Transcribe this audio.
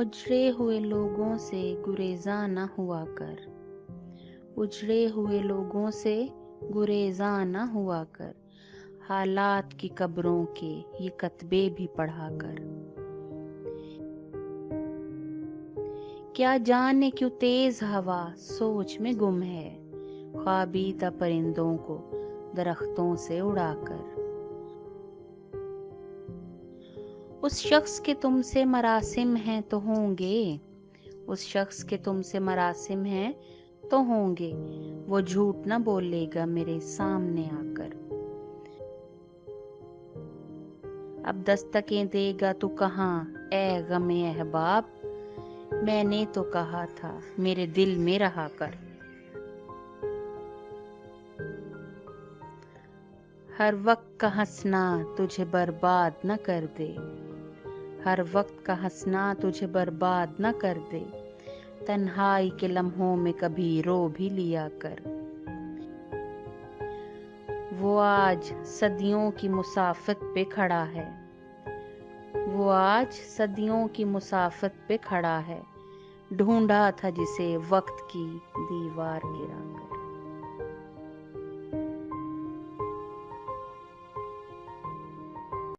اجڑے ہوئے لوگوں سے گریزاں نہ ہوا کر۔ اجڑے ہوئے لوگوں سے گریزاں نہ ہوا کر۔ حالات کی قبروں کے یہ کتبے بھی پڑھا کر۔ کیا جانے کیوں تیز ہوا سوچ میں گم ہے؟ خوابیدہ پرندوں کو درختوں سے اڑا کر۔ اس شخص کے تم سے مراسم ہیں تو ہوں گے۔ اس شخص کے تم سے مراسم ہیں تو ہوں گے۔ وہ جھوٹ نہ بولے گا میرے سامنے آ کر۔ اب دستکیں دے گا تو کہاں؟ اے غم احباب، میں نے تو کہا تھا میرے دل میں رہا کر۔ ہر وقت کا ہنسنا تجھے برباد نہ کر دے۔ ہر وقت کا ہنسنا تجھے برباد نہ کر دے۔ تنہائی کے لمحوں میں کبھی رو بھی لیا کر۔ وہ آج صدیوں کی مسافت پہ کھڑا ہے۔ وہ آج صدیوں کی مسافت پہ کھڑا ہے۔ ڈھونڈا تھا جسے وقت کی دیوار گرا کر۔